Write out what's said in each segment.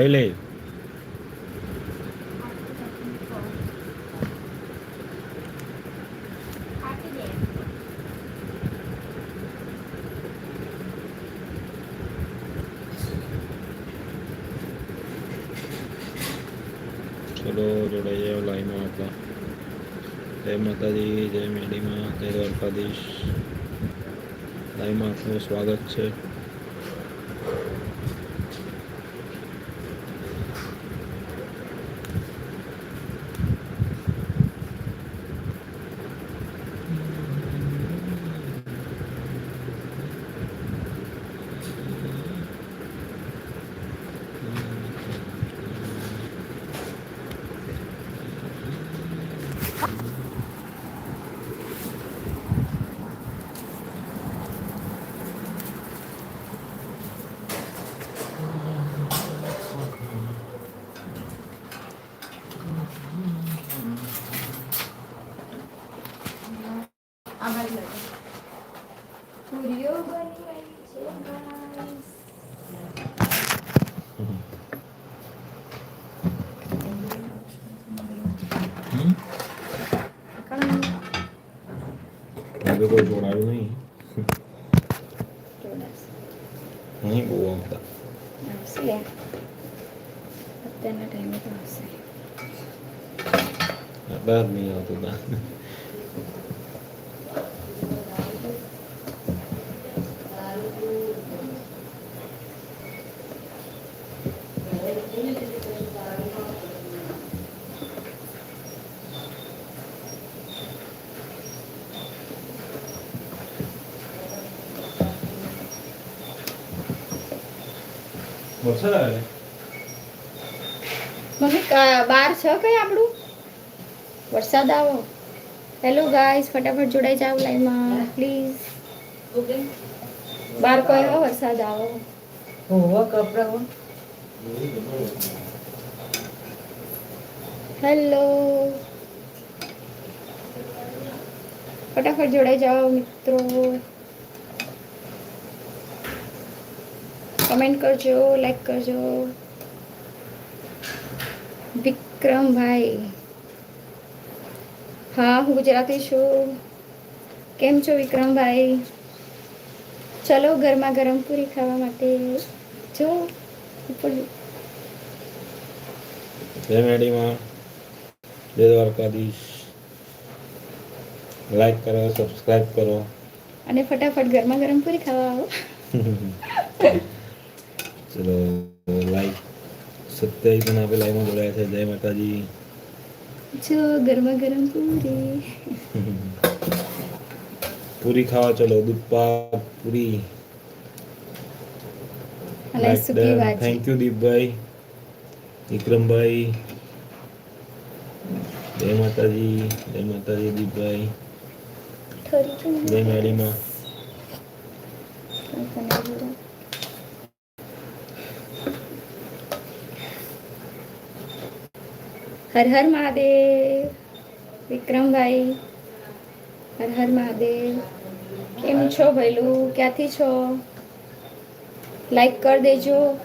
ખાઈ લે ચલો જોડાઈ હતા જય માતાજી જય મેડીમાં જય લાઈવમાં આપનું સ્વાગત છે પૂરીઓ બની રહી છે guys. હમ? કણ હવે કોઈ જોડાયું નહીં જોડાશે. નહીં બહુ આવતા આવશે લે. અત્યારના ટાઈમે તો આવશે આટલા તા મમ્મી બાર છે કઈ આપણું? વરસાદ આવો. હેલો ગાઈસ ફટાફટ જોડાઈ જાવ લાઈનમાં પ્લીઝ બાર કોઈ હો વરસાદ આવો. હોવા કપડા હો હેલો ફટાફટ જોડાઈ જાઓ મિત્રો. કમેન્ટ કરજો લાઈક કરજો. વિક્રમભાઈ. હા હું ગુજરાતી છું. કેમ છો વિક્રમભાઈ? ચલો ગરમા ગરમ પૂરી ખાવા માટે. જો જય મેડીમાં. જય દ્વારકાધીશ. લાઈક કરો સબસ્ક્રાઇબ કરો. અને ફટાફટ ગરમા ગરમ પૂરી ખાવા આવો. લાઈક સત્યાવીસ જણા આપણે લાઈવમાં જોડાયા છે. જય માતાજી. જો ગરમા ગરમ પૂરી. પૂરી ખાવા ચલો દૂધ પાક પૂરી થેન્ક યુ દીપભાઈ. વિક્રમભાઈ. જય માતાજી. જય માતાજી દીપભાઈ. જય મેડીમાં. હર હર મહાદેવ. વિક્રમભાઈ હર હર મહાદેવ. કેમ છો ભૈલું? ક્યાંથી છો? લાઈક કરી દેજો.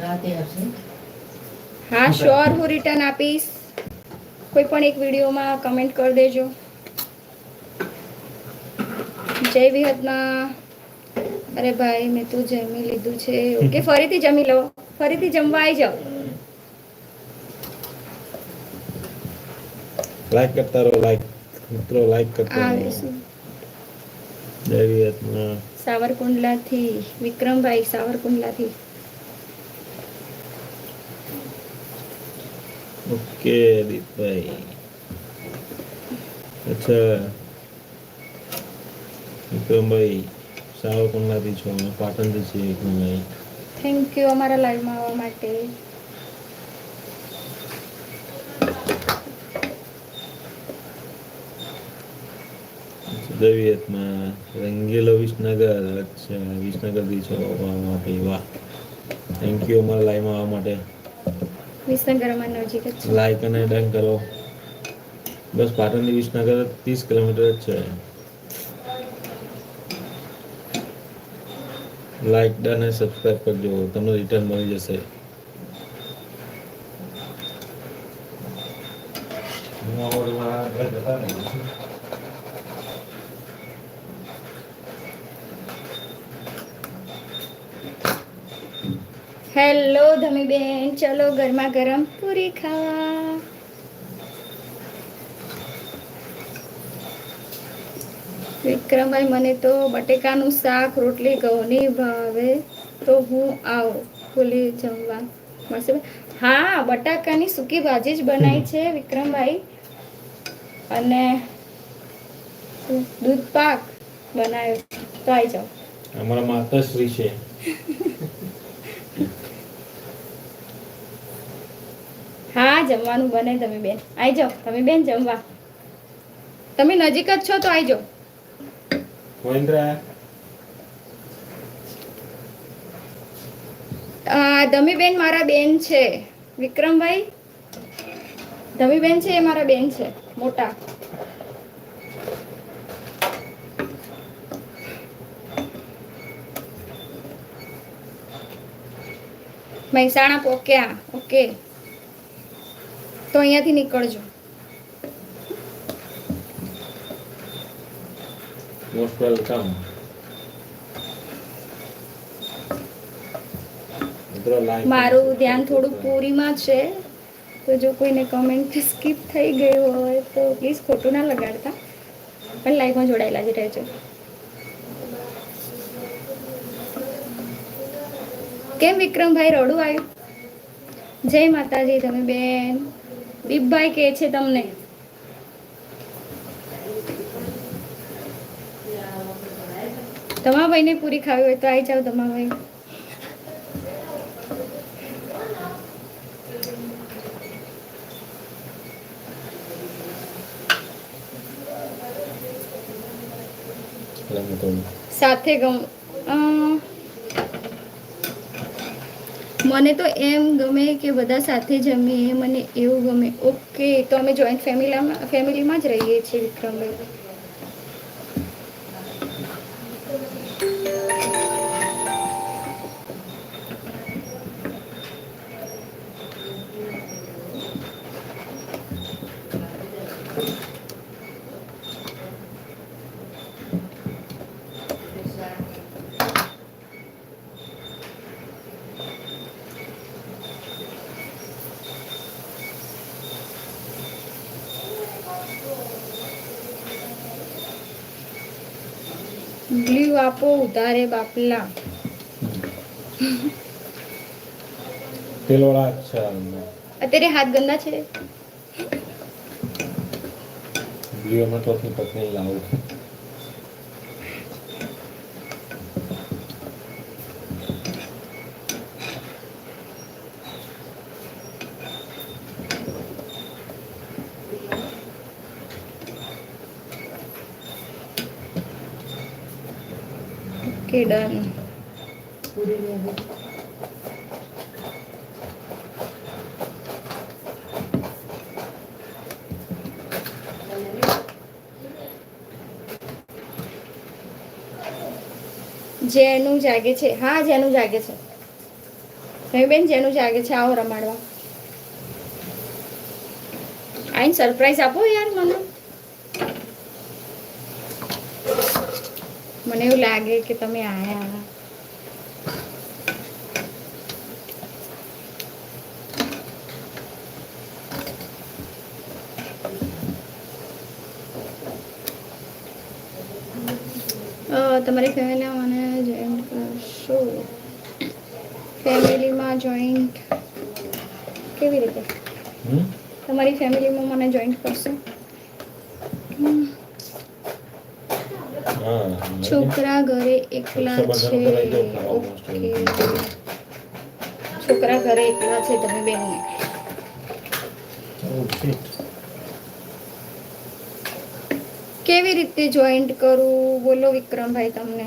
રાતે આવશે. હા શ્યોર હું રિટર્ન આપીશ. કોઈ પણ એક વિડીયોમાં કમેન્ટ કરી દેજો. જય વિહતમાં. અરે ભાઈ મેં તો જમી લીધું છે. ઓકે ફરીથી જમી લો. ફરીથી જમવા આવી જાઓ. લાઈક કરતા રહો લાઈક મિત્રો લાઈક કરતા રહો. જય વિયતમાં સાવરકુંડલાથી વિક્રમભાઈ સાવરકુંડલાથી. ઓકે દીપભાઈ. અચ્છા. વિક્રમભાઈ સાવરકુંડલાથી છો અમે પાટણથી છીએ વિક્રમભાઈ થેન્ક યુ અમારા લાઈવમાં આવવા માટે. દવિયતમાં રંગીલો વિસનગર અચ્છા વિસનગરથી છો આવવા માટે વાહ. થેન્ક યુ અમારા લાઈવમાં આવવા માટે. વિસનગર અમારા નજીક જ છે. લાઈક અને ડન કરો. બસ પાટણથી વિસનગર ત્રીસ કિલોમીટર જ છે. લાઈક ડન અને સબસ્ક્રાઇબ કરજો. તમને રિટર્ન મળી જશે. હેલો ધમીબેન, ચલો ગરમા ગરમ પૂરી ખાવા. વિક્રમભાઈ, મને તો બટેકાનું શાક, રોટલી, ઘઉંની ભાવે તો હું આવું ભૂલી જમવા. મળશે હા, બટાકાની સૂકી ભાજી જ બનાવી છે વિક્રમભાઈ. અને દૂધ પાક બનાવ્યો. તો આવી જાઓ. અમારા માતાશ્રી છે હા જમવાનું બને તમે બેન. આવી જાઓ તમે બેન જમવા. તમે નજીક જ છો તો આવી જાઓ. ધમીબેન મારા બેન છે. વિક્રમભાઈ? ધમીબેન છે એ મારા બેન છે મોટા. મહેસાણા પોક્યા ઓકે. તો અહીંયાથી નીકળજો. મોસ્ટ વેલકમ મારું ધ્યાન થોડું પૂરીમાં છે. તો જો કોઈને કમેન્ટ સ્કીપ થઈ ગયું હોય તો પ્લીઝ ખોટું ના લગાડતા. પણ લાઈફમાં જોડાયેલા જ રહેજો. કેમ વિક્રમભાઈ રડું આવ્યું? જય માતાજી તમે બેન. દીપભાઈ કહે છે તમને તમારા ભાઈને પૂરી ખાવી હોય તો આવી જાઓ તમારા ભાઈ. સાથે ગમ મને તો એમ ગમે કે બધા સાથે જમીએ, મને એવું ગમે. ઓકે તો અમે જોઈન્ટ ફેમિલીમાં ફેમિલીમાં જ રહીએ છીએ વિક્રમભાઈ. આપો ઉધારે બાપલા. તેલવાળા છે અત્યારે હાથ ગંદા છે. વિડીયોમાં તો પત્ની લાવું. ઓકે જેનું જાગે છે. હા, જેનું જાગે છે. બેન જેનું જાગે છે. આવો રમાડવા. આઈને સરપ્રાઈઝ આપો યાર મને. મને એવું લાગે કે તમે આયા અ, તમારી ફેમિલી મને જોઈન્ટ કરશો? ફેમિલીમાં જોઈન્ટ કેવી રીતે? તમારી ફેમિલીમાં મને જોઈન્ટ કરશો? છોકરા ઘરે એકલા છે. ઓકે. છોકરા ઘરે એકલા છે તમે બેન કેવી રીતે જોઈન્ટ કરું? બોલો વિક્રમભાઈ તમને.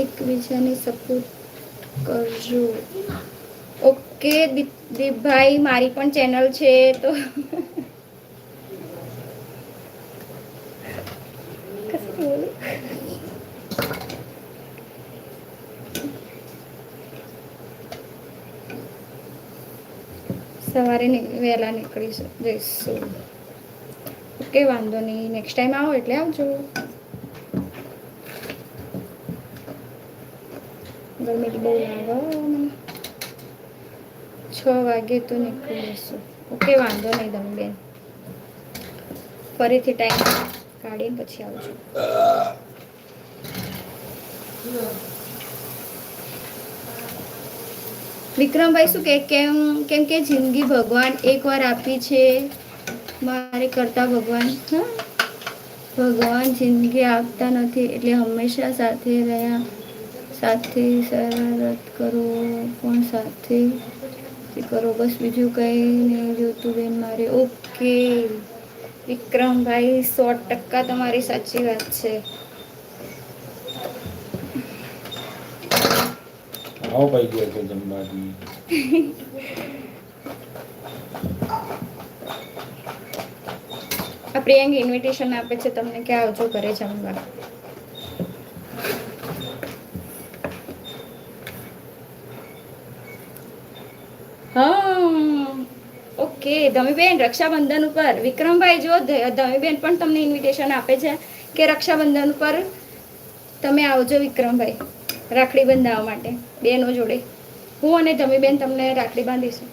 એકબીજાને સપોર્ટ કરજો. ઓકે દીપ દીપભાઈ મારી પણ ચેનલ છે તો સવારે ની- વહેલા નીકળી જઈશું. ઓકે, વાંધો નહીં. નેક્સ્ટ ટાઈમ આવો એટલે આવજો. ગરમી બહુ લાગે છ વાગે તો નીકળી જશું ઓકે, વાંધો નહીં તમે બેન. ફરીથી ટાઈમ કાઢીને પછી આવજો. વિક્રમભાઈ, શું કે, કેમ કેમ કે જિંદગી ભગવાન એકવાર આપી છે. મારે કરતા ભગવાન, હા. ભગવાન જિંદગી આપતા નથી, એટલે હંમેશા સાથે રહ્યા. સાથે શરારત કરો, પણ સાથે કરો. બસ બીજું કંઈ નહીં જોતું બેન મારે. ઓકે. વિક્રમભાઈ, સો ટકા તમારી સાચી વાત છે. પાઈ ગયો છે જમવાથી. પ્રિયંક ઇન્વિટેશન આપે છે, તમને કે આવજો ઘરે જમવા. ઓકે, ધમીબેન, રક્ષાબંધન ઉપર. વિક્રમભાઈ, જો ધમીબેન પણ તમને ઇન્વિટેશન આપે છે કે રક્ષાબંધન ઉપર, તમે આવજો વિક્રમભાઈ. રાખડી બંધાવવા માટે, બેનો જોડે. હું અને ધમીબેન તમને રાખડી બાંધીશું.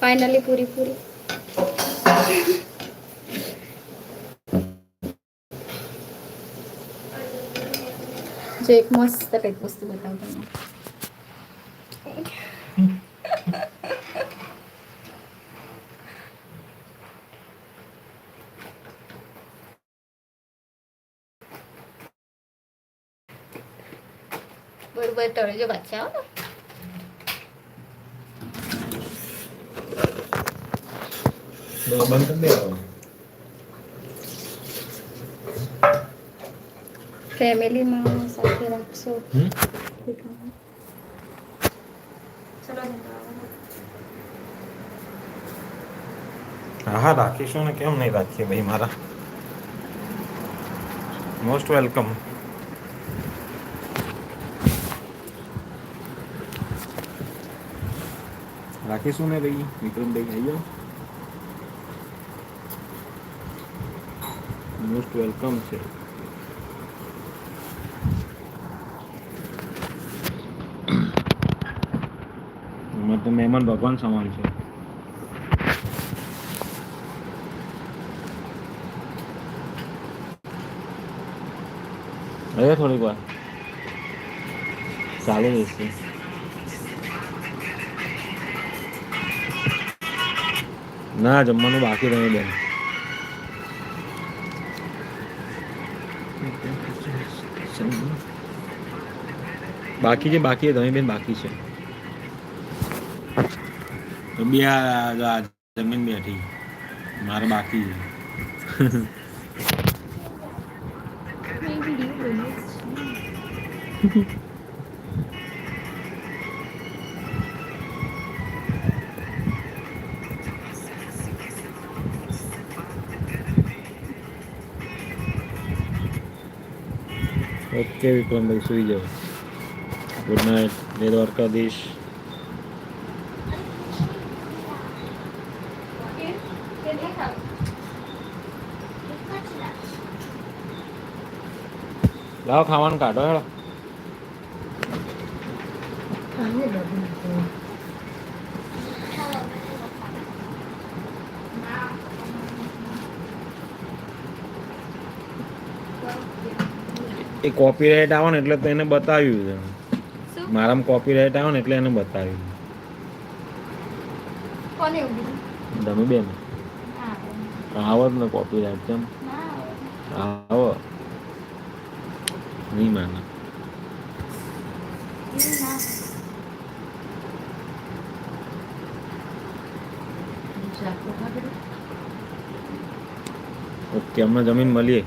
ફાઇનલી પૂરી પૂરી. જો એક મસ્ત કંઈક વસ્તુ બતાવું તમને. બરોબર તળજો પાછા દેવાનો ફેમિલીમાં સાથે રાખશો હા હા રાખીશું ને કેમ નહીં રાખીએ ભાઈ મારા મોસ્ટ વેલકમ રાખીશું ને ભાઈ વિક્રમભાઈ આવી જાઓ મોસ્ટ વેલકમ છે તો મહેમાન ભગવાન સમાન છે હવે થોડીક વાર ચાલુ રહેશે ના જમવાનું બાકી રહ્યું બેન. બાકી છે બાકી છે તમે બેન બાકી છે. તો બે આ જમીન બેઠી. મારે બાકી છે. ઓકે વિક્રમભાઈ સુઈ જાઓ. ગુડ નાઇટ જય દ્વારકાધીશ. લાવો ખાવાનું કાઢો હેડો. એ કોપીરાઇટ આવે ને એટલે તો એને બતાવ્યું છે. મારામાં કોપીરાઇટ આવે ને એટલે એને બતાવ્યું. તમે બેન આવો આવત ને કોપીરાઇટ કેમ ના. આવો. નહીં માના. ઓકે હમણાં જમીન મળીએ.